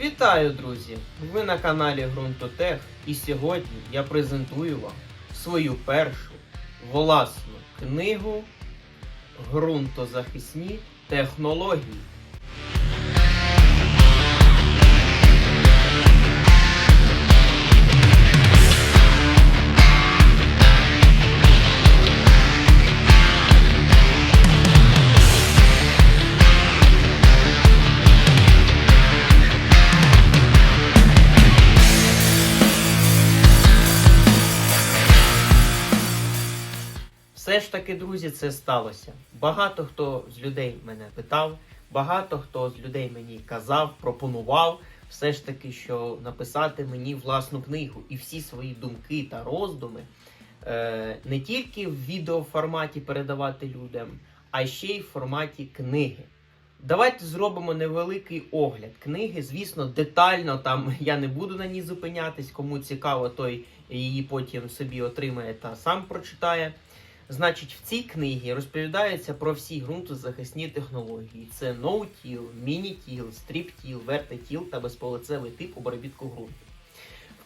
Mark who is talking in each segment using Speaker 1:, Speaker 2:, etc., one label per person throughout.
Speaker 1: Вітаю, друзі! Ви на каналі Грунтотех і сьогодні я презентую вам свою першу власну книгу Ґрунтозахисні технології. Все ж таки, друзі, це сталося. Багато хто з людей мене питав, багато хто з людей мені казав, пропонував все ж таки, що написати мені власну книгу і всі свої думки та роздуми е, не тільки в відеоформаті передавати людям, а ще й в форматі книги. Давайте зробимо невеликий огляд книги. Звісно, детально там я не буду на ній зупинятись. Кому цікаво, той її потім собі отримає та сам прочитає. Значить, в цій книгі розповідається про всі ґрунтозахисні технології: це ноутіл, мінітіл, стріптіл, вертитіл та безполицевий тип обробітку ґрунту.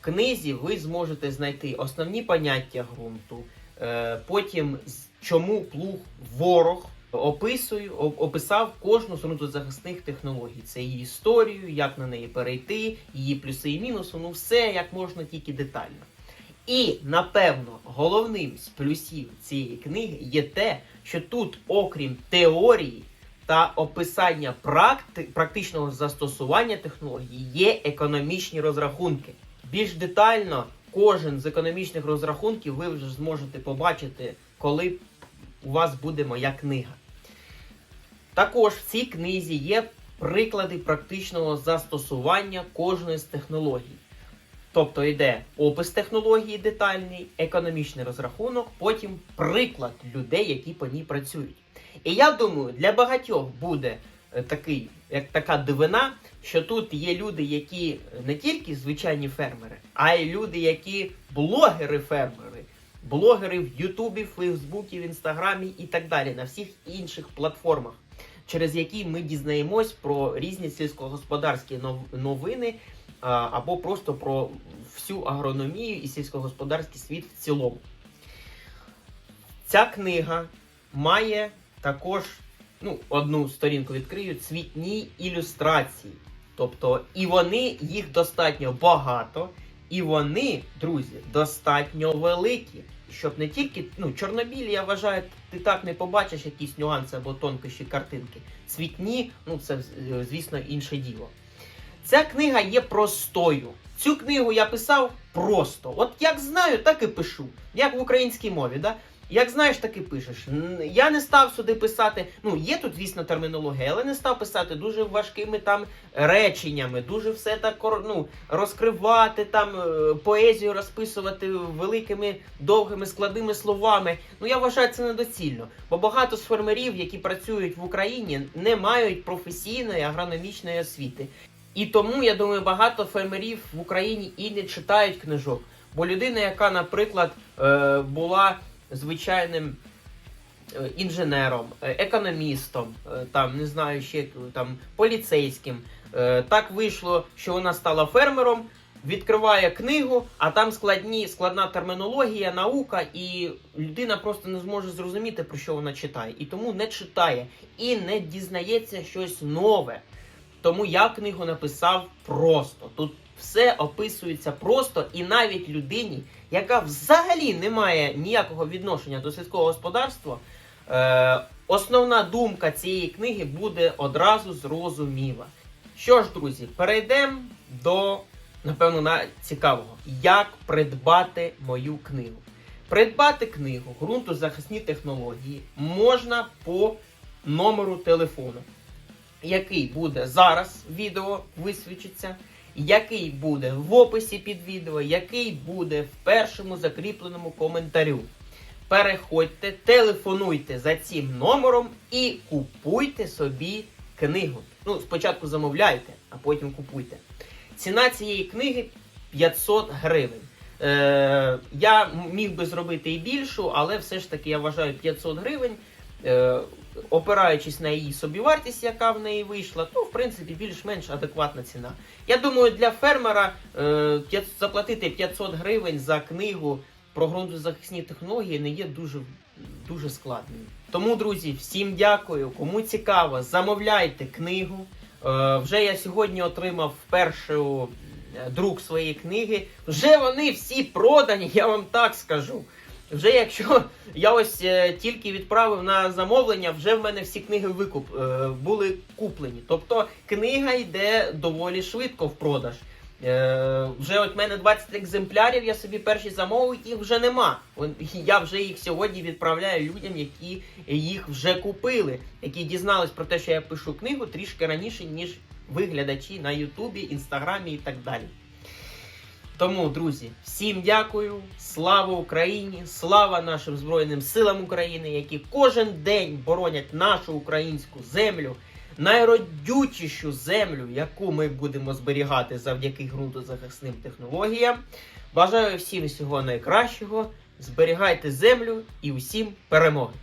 Speaker 1: В книзі ви зможете знайти основні поняття ґрунту, е, потім чому плуг ворог. Описую, описав кожну з ґрунтозахисних технологій. Це її історію, як на неї перейти, її плюси і мінуси, ну все як можна тільки детально. І, напевно, головним з плюсів цієї книги є те, що тут, окрім теорії та описання практи- практичного застосування технологій, є економічні розрахунки. Більш детально кожен з економічних розрахунків ви вже зможете побачити, коли у вас буде моя книга. Також в цій книзі є приклади практичного застосування кожної з технологій. Тобто йде опис технології детальний, економічний розрахунок, потім приклад людей, які по ній працюють. І я думаю, для багатьох буде е, такий, як така дивина, що тут є люди, які не тільки звичайні фермери, а й люди, які блогери-фермери, блогери в Ютубі, Фейсбуці, в Інстаграмі і так далі, на всіх інших платформах, через які ми дізнаємось про різні сільськогосподарські новини або просто про всю агрономію і сільськогосподарський світ в цілому. Ця книга має також ну, одну сторінку відкрию цвітні ілюстрації. Тобто, і вони їх достатньо багато, і вони, друзі, достатньо великі. Щоб не тільки ну, чорнобілі, я вважаю, ти так не побачиш якісь нюанси або тонкощі картинки. Цвітні, ну це е, звісно інше діло. Ця книга є простою. Цю книгу я писав просто. От як знаю, так і пишу. Як в українській мові, да? Як знаєш, так і пишеш. Я не став сюди писати. Ну, є тут, звісно, термінологія, але не став писати дуже важкими там реченнями, дуже все так ну, розкривати, там е, поезію розписувати великими довгими складними словами. Ну я вважаю це недоцільно. Бо багато з фермерів, які працюють в Україні, не мають професійної агрономічної освіти. І тому я думаю, багато фермерів в Україні і не читають книжок. Бо людина, яка, наприклад, е, була звичайним е, інженером, е, економістом, там не знаю, ще там поліцейським, так вийшло, що вона стала фермером. Відкриває книгу, а там складні, складна термінологія, наука, і людина просто не зможе зрозуміти, про що вона читає. І тому не читає і не дізнається щось нове. Тому я книгу написав просто. Тут все описується просто, і навіть людині, яка взагалі не має ніякого відношення до сільського господарства, е, основна думка цієї книги буде одразу зрозуміла. Що ж, друзі, перейдемо до, напевно, на цікавого, як придбати мою книгу. Придбати книгу ґрунтозахисні технології можна по номеру телефону який буде зараз відео висвічиться, який буде в описі під відео, який буде в першому закріпленому коментарю. Переходьте, телефонуйте за цим номером і купуйте собі книгу. Ну, спочатку замовляйте, а потім купуйте. Ціна цієї книги 500 гривень. Е, я міг би зробити і більшу, але все ж таки я вважаю 500 гривень. Е, опираючись на її собівартість, яка в неї вийшла, то в принципі більш-менш адекватна ціна. Я думаю, для фермера е, заплатити 500 гривень за книгу про ґрунтозахисні технології не є дуже, дуже складним. Тому, друзі, всім дякую. Кому цікаво, замовляйте книгу. Е, вже я сьогодні отримав першу е, друк своєї книги. Вже вони всі продані, я вам так скажу. Вже якщо я ось е, тільки відправив на замовлення, вже в мене всі книги викуп е, були куплені. Тобто книга йде доволі швидко в продаж. Е, вже от мене 20 екземплярів, я собі перші замовив, їх вже нема. Я вже їх сьогодні відправляю людям, які їх вже купили, які дізнались про те, що я пишу книгу трішки раніше, ніж ви глядачі на Ютубі, Інстаграмі і так далі. Тому, друзі, всім дякую, слава Україні, слава нашим Збройним силам України, які кожен день боронять нашу українську землю, найродючішу землю, яку ми будемо зберігати завдяки ґрунтозахисним технологіям. Бажаю всім всього найкращого. Зберігайте землю і усім перемоги!